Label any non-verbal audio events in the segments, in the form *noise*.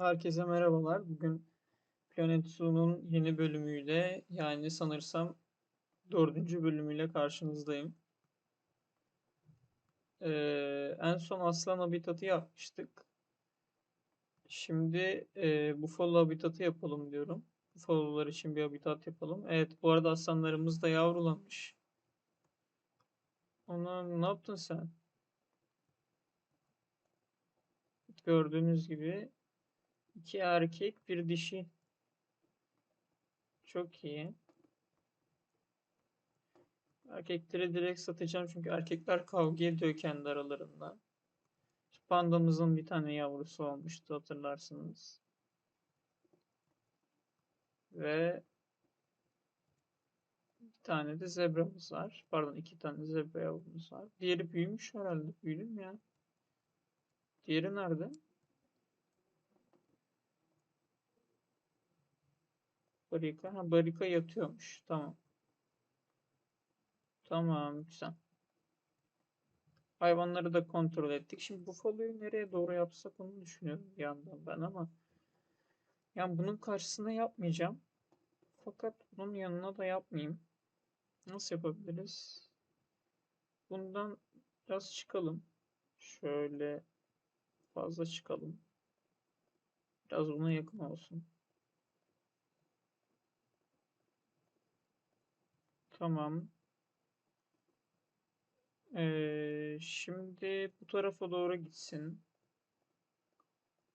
Herkese merhabalar. Bugün Planet Zoo'nun yeni bölümüyle yani sanırsam dördüncü bölümüyle karşınızdayım. Ee, en son aslan habitatı yapmıştık. Şimdi e, bufalo habitatı yapalım diyorum. Bufalolar için bir habitat yapalım. Evet bu arada aslanlarımız da yavrulamış. Ona ne yaptın sen? Gördüğünüz gibi iki erkek bir dişi. Çok iyi. Erkekleri direkt satacağım çünkü erkekler kavga ediyor kendi aralarında. Pandamızın bir tane yavrusu olmuştu hatırlarsınız. Ve bir tane de zebramız var. Pardon iki tane zebra yavrumuz var. Diğeri büyümüş herhalde. Büyüdü mü ya? Diğeri nerede? Barika. Ha, barika yatıyormuş. Tamam. Tamam. Güzel. Hayvanları da kontrol ettik. Şimdi bufaloyu nereye doğru yapsak onu düşünüyorum bir yandan ben ama yani bunun karşısına yapmayacağım. Fakat bunun yanına da yapmayayım. Nasıl yapabiliriz? Bundan biraz çıkalım. Şöyle fazla çıkalım. Biraz buna yakın olsun. Tamam. Ee, şimdi bu tarafa doğru gitsin.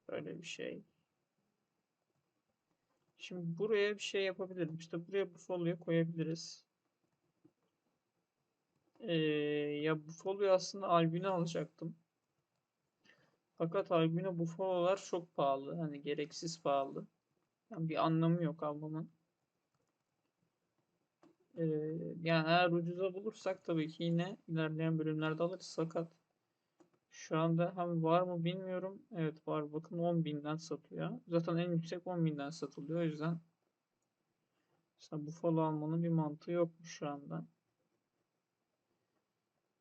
Böyle bir şey. Şimdi buraya bir şey yapabilirim. İşte buraya bufalo'yu koyabiliriz. Ee, ya bufalo'yu aslında albino alacaktım. Fakat albino bufalo'lar çok pahalı. Hani gereksiz pahalı. Yani bir anlamı yok almamın. Ee, yani eğer ucuza bulursak tabii ki yine ilerleyen bölümlerde alırız. Fakat şu anda hem var mı bilmiyorum. Evet var. Bakın 10.000'den satıyor. Zaten en yüksek 10.000'den satılıyor. O yüzden işte Buffalo almanın bir mantığı yokmuş şu anda.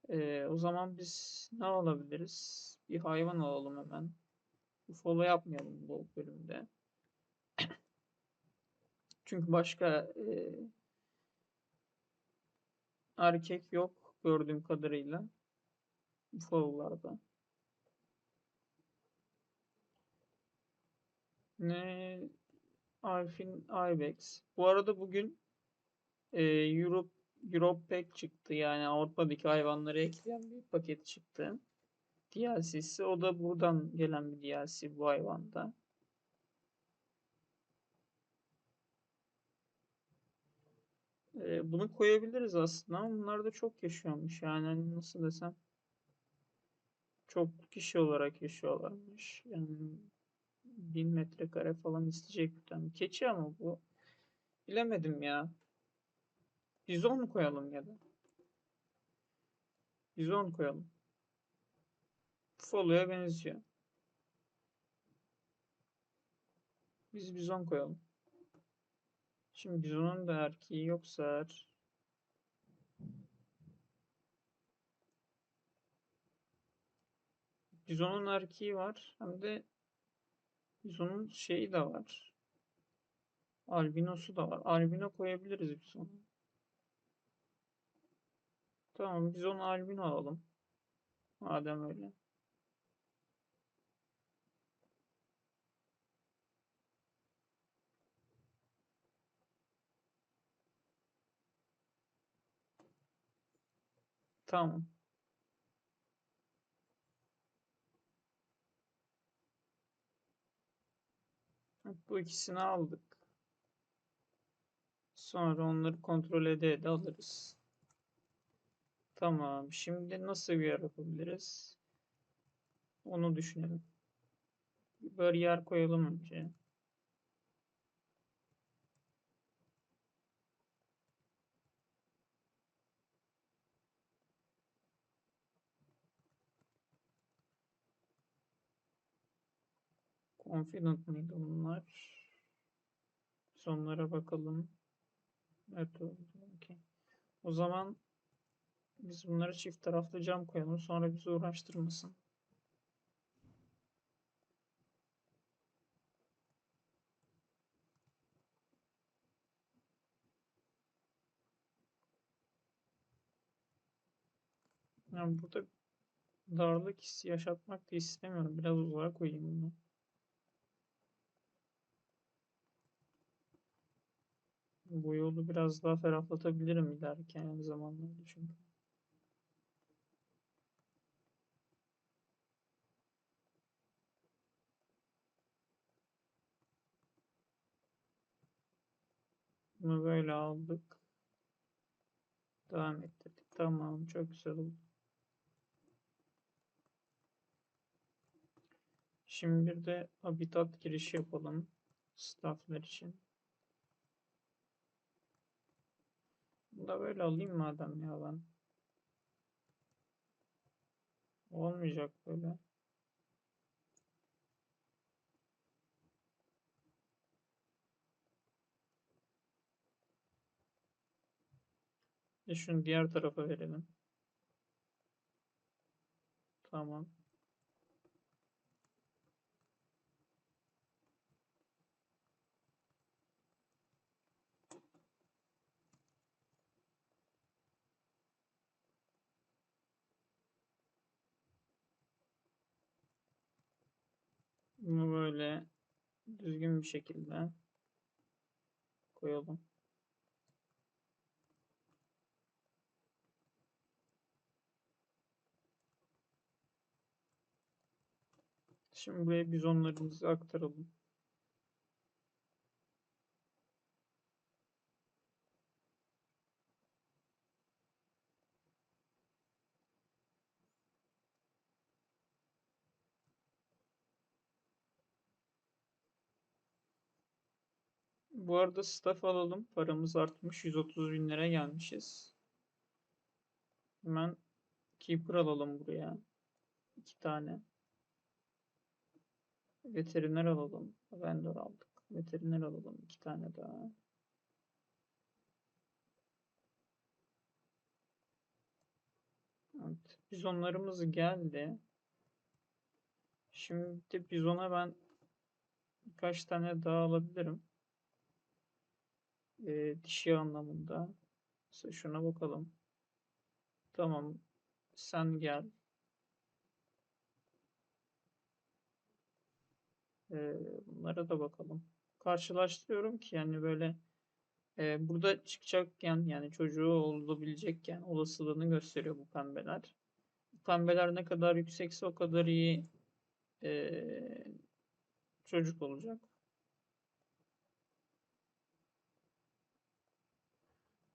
Ee, o zaman biz ne alabiliriz? Bir hayvan alalım hemen. Buffalo yapmayalım bu bölümde. *clears throat* Çünkü başka e, erkek yok gördüğüm kadarıyla. Buffalo'larda. Ne? Alfin Ibex. Bu arada bugün e, Europe Europe Pack çıktı. Yani Avrupa'daki hayvanları ekleyen bir paket çıktı. DLC'si. O da buradan gelen bir DLC bu hayvanda. Bunu koyabiliriz aslında ama bunlar da çok yaşıyormuş. Yani hani nasıl desem çok kişi olarak yaşıyorlarmış. Yani bin metrekare falan isteyecek bir tane. Keçi ama bu. Bilemedim ya. Bizon mu koyalım ya da? Bizon koyalım. Buffalo'ya benziyor. Biz bizon koyalım. Şimdi bizonun da erkeği yoksa eğer bizonun erkeği var. Hem de bizonun şeyi de var. Albinosu da var. Albino koyabiliriz bizonu. Tamam biz onu albino alalım. Madem öyle. Tamam. Bu ikisini aldık. Sonra onları kontrol ede ede alırız. Tamam. Şimdi nasıl bir yer yapabiliriz? Onu düşünelim. Bir bariyer koyalım önce. Confident mıydı bunlar? Sonlara bakalım. Evet oldu. Okay. O zaman biz bunları çift taraflı cam koyalım. Sonra bizi uğraştırmasın. Yani burada darlık hissi yaşatmak da istemiyorum. Biraz uzağa koyayım bunu. Bu yolu biraz daha ferahlatabilirim ilerleyen zamanlarda çünkü. Bunu böyle aldık. Devam ettirdik. Tamam, çok güzel oldu. Şimdi bir de habitat girişi yapalım. Stafflar için. Da böyle alayım madem ya ben. Olmayacak böyle. E şunu diğer tarafa verelim. Tamam. Böyle düzgün bir şekilde koyalım. Şimdi buraya bizonlarımızı aktaralım. Bu arada staff alalım. Paramız artmış. 130 bin lira gelmişiz. Hemen keeper alalım buraya. İki tane. Veteriner alalım. Vendor aldık. Veteriner alalım. iki tane daha. Evet. Bizonlarımız geldi. Şimdi bizona ben birkaç tane daha alabilirim. Ee, dişi anlamında. Mesela şuna bakalım. Tamam. Sen gel. Ee, bunlara da bakalım. Karşılaştırıyorum ki yani böyle e, burada çıkacakken yani çocuğu olabilecekken olasılığını gösteriyor bu pembeler. Bu pembeler ne kadar yüksekse o kadar iyi e, çocuk olacak.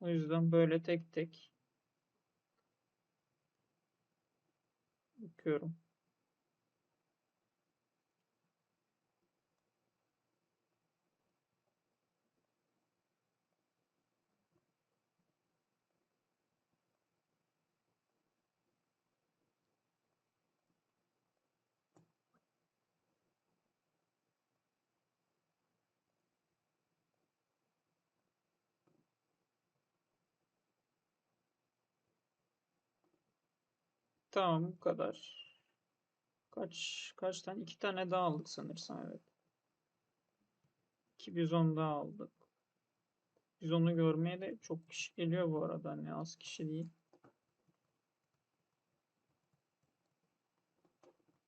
O yüzden böyle tek tek bakıyorum. Tamam bu kadar. Kaç kaç tane? İki tane daha aldık sanırsam evet. İki bizon daha aldık. Bizonu görmeye de çok kişi geliyor bu arada. Hani az kişi değil.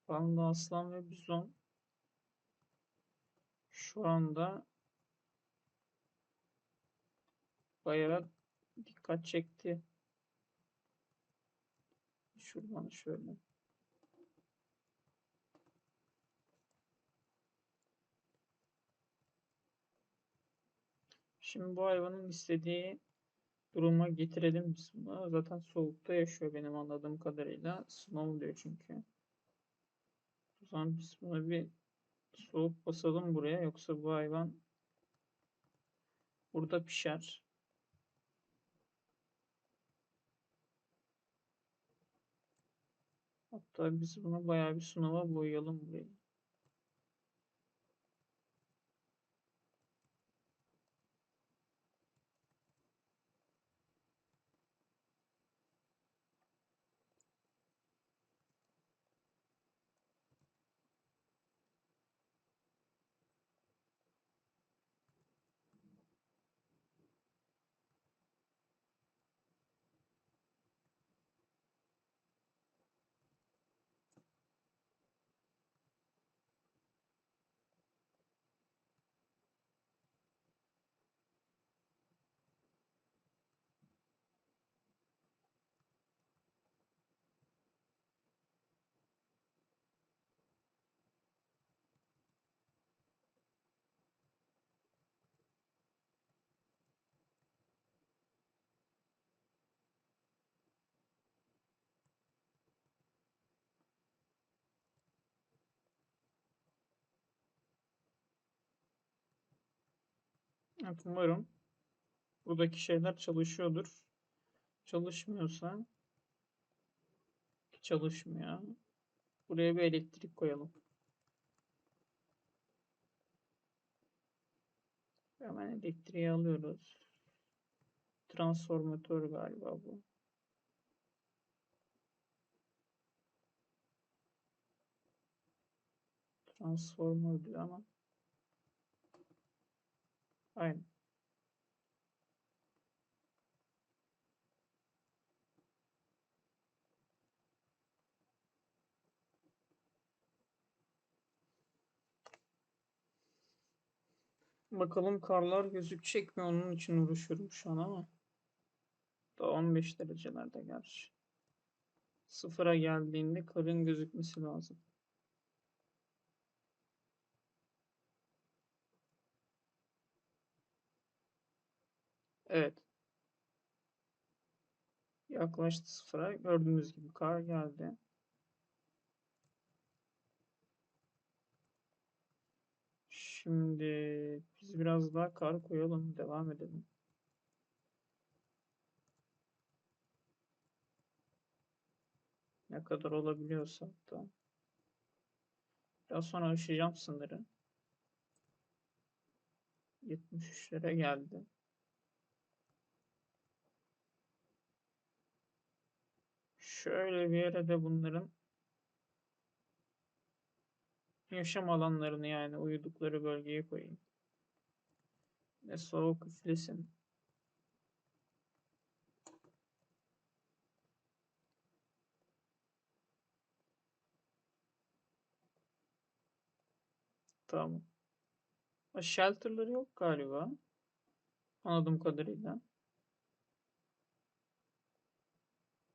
Panda aslan ve bizon şu anda bayağı dikkat çekti. Şuradan şöyle. Şimdi bu hayvanın istediği duruma getirelim biz bunu. Zaten soğukta yaşıyor benim anladığım kadarıyla. Snow diyor çünkü. O zaman biz buna bir soğuk basalım buraya. Yoksa bu hayvan burada pişer. Hatta biz bunu bayağı bir sunava boyayalım burayı. Evet, umarım buradaki şeyler çalışıyordur. Çalışmıyorsa çalışmıyor. Buraya bir elektrik koyalım. Hemen elektriği alıyoruz. Transformatör galiba bu. Transformer diyor ama. Aynen. Bakalım karlar gözükecek mi? Onun için uğraşıyorum şu an ama. Da 15 derecelerde gerçi. Sıfıra geldiğinde karın gözükmesi lazım. Evet. Yaklaştı sıfıra. Gördüğünüz gibi kar geldi. Şimdi biz biraz daha kar koyalım. Devam edelim. Ne kadar olabiliyorsa hatta. Biraz sonra aşacağım sınırı. 73'lere geldi. Şöyle bir yere de bunların yaşam alanlarını yani uyudukları bölgeye koyayım. Ve soğuk üflesin. Tamam. Shelter'ları yok galiba. Anladığım kadarıyla.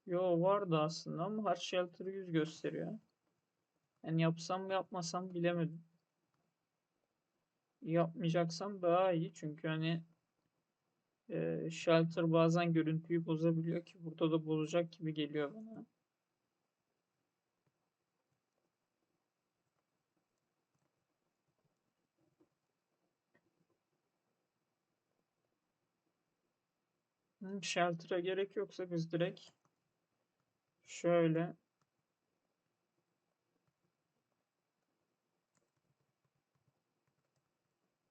Yo vardı aslında ama Hard Shelter'ı 100 gösteriyor. Yani yapsam yapmasam bilemedim. Yapmayacaksam daha iyi çünkü hani e, Shelter bazen görüntüyü bozabiliyor ki burada da bozacak gibi geliyor bana. Hı, Shelter'a gerek yoksa biz direkt şöyle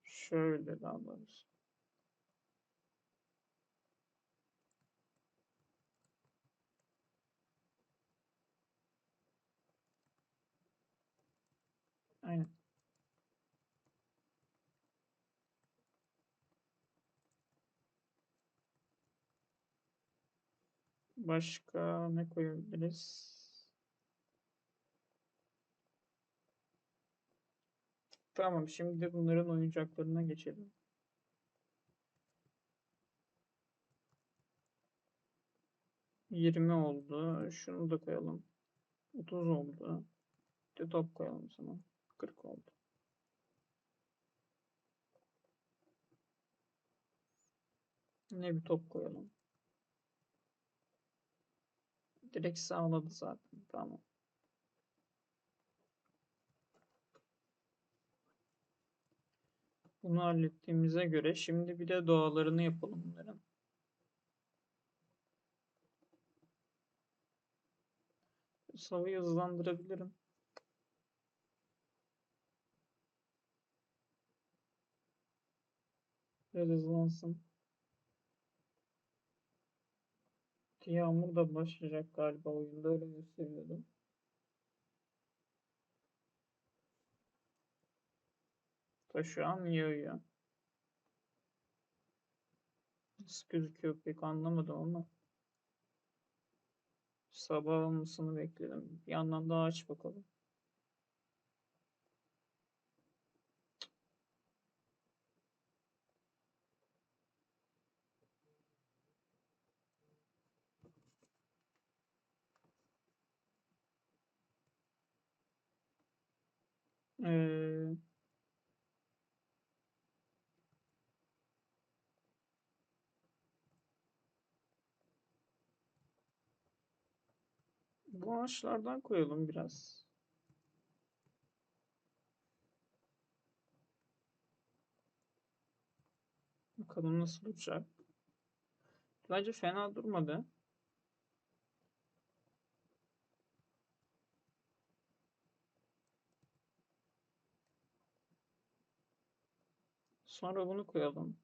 şöyle daha doğrusu. Aynen. Başka ne koyabiliriz? Tamam, şimdi bunların oyuncaklarına geçelim. Yirmi oldu. Şunu da koyalım. 30 oldu. Bir top koyalım sana. 40 oldu. Yine bir top koyalım. Direkt sağladı zaten. Tamam. Bunu hallettiğimize göre şimdi bir de doğalarını yapalım bunların. Savıyı hızlandırabilirim. Biraz hızlansın. Yağmur da başlayacak galiba oyunda öyle gösteriyordu. Da şu an yağıyor. Nasıl gözüküyor pek anlamadım ama. Sabah olmasını bekledim. Bir yandan daha aç bakalım. Ee, bu ağaçlardan koyalım biraz. Bakalım nasıl duracak. Bence fena durmadı. Sonra bunu koyalım.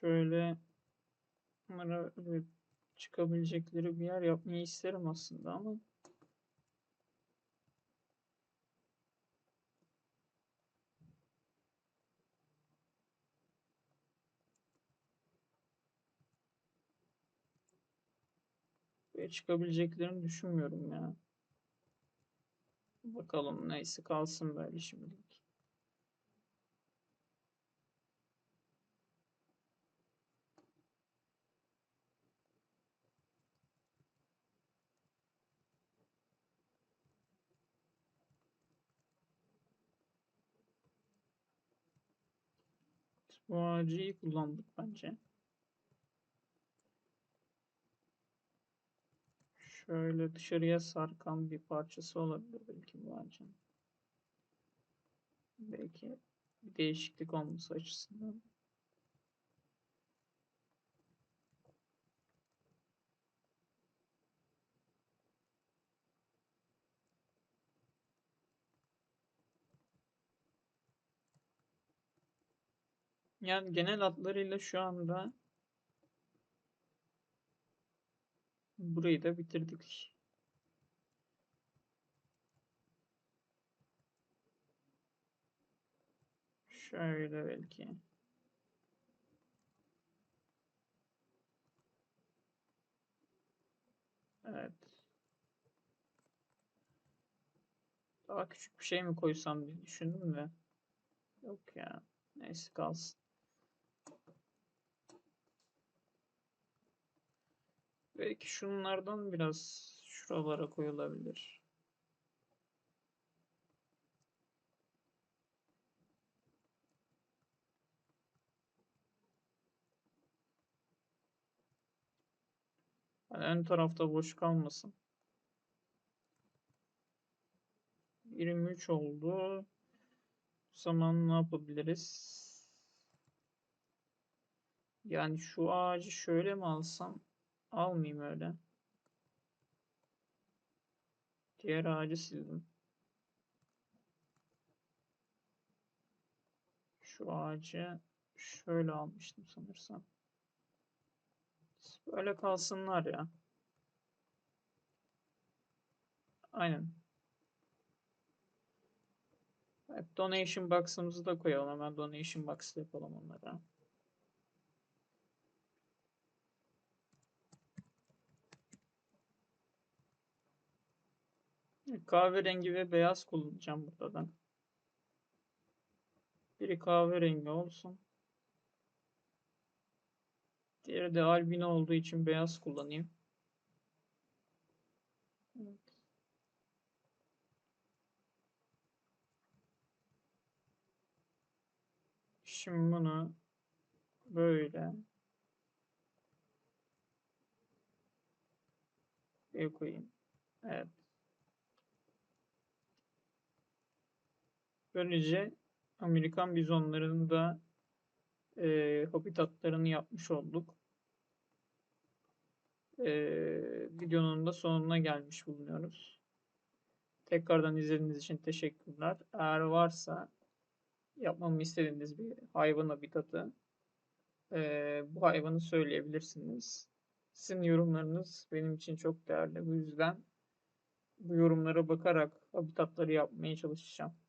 Şöyle bunlara çıkabilecekleri bir yer yapmayı isterim aslında ama Buraya çıkabileceklerini düşünmüyorum ya. Bakalım neyse kalsın böyle şimdilik. Bu ağacı iyi kullandık bence. Şöyle dışarıya sarkan bir parçası olabilir belki bu ağacın. Belki bir değişiklik olması açısından. Yani genel hatlarıyla şu anda burayı da bitirdik. Şöyle belki. Evet. Daha küçük bir şey mi koysam diye düşündüm de. Yok ya. Neyse kalsın. Belki şunlardan biraz şuralara koyulabilir. Yani ön tarafta boş kalmasın. 23 oldu. O zaman ne yapabiliriz? Yani şu ağacı şöyle mi alsam? Almayayım öyle. Diğer ağacı sildim. Şu ağacı şöyle almıştım sanırsam. Böyle kalsınlar ya. Aynen. Evet, donation box'ımızı da koyalım. Hemen donation box yapalım onlara. Kahverengi ve beyaz kullanacağım burada da. Biri kahverengi olsun. Diğeri de albino olduğu için beyaz kullanayım. Şimdi bunu böyle bir koyayım. Evet. Böylece Amerikan bizonlarının da e, habitatlarını yapmış olduk. E, videonun da sonuna gelmiş bulunuyoruz. Tekrardan izlediğiniz için teşekkürler. Eğer varsa yapmamı istediğiniz bir hayvan habitatı e, bu hayvanı söyleyebilirsiniz. Sizin yorumlarınız benim için çok değerli. Bu yüzden bu yorumlara bakarak habitatları yapmaya çalışacağım.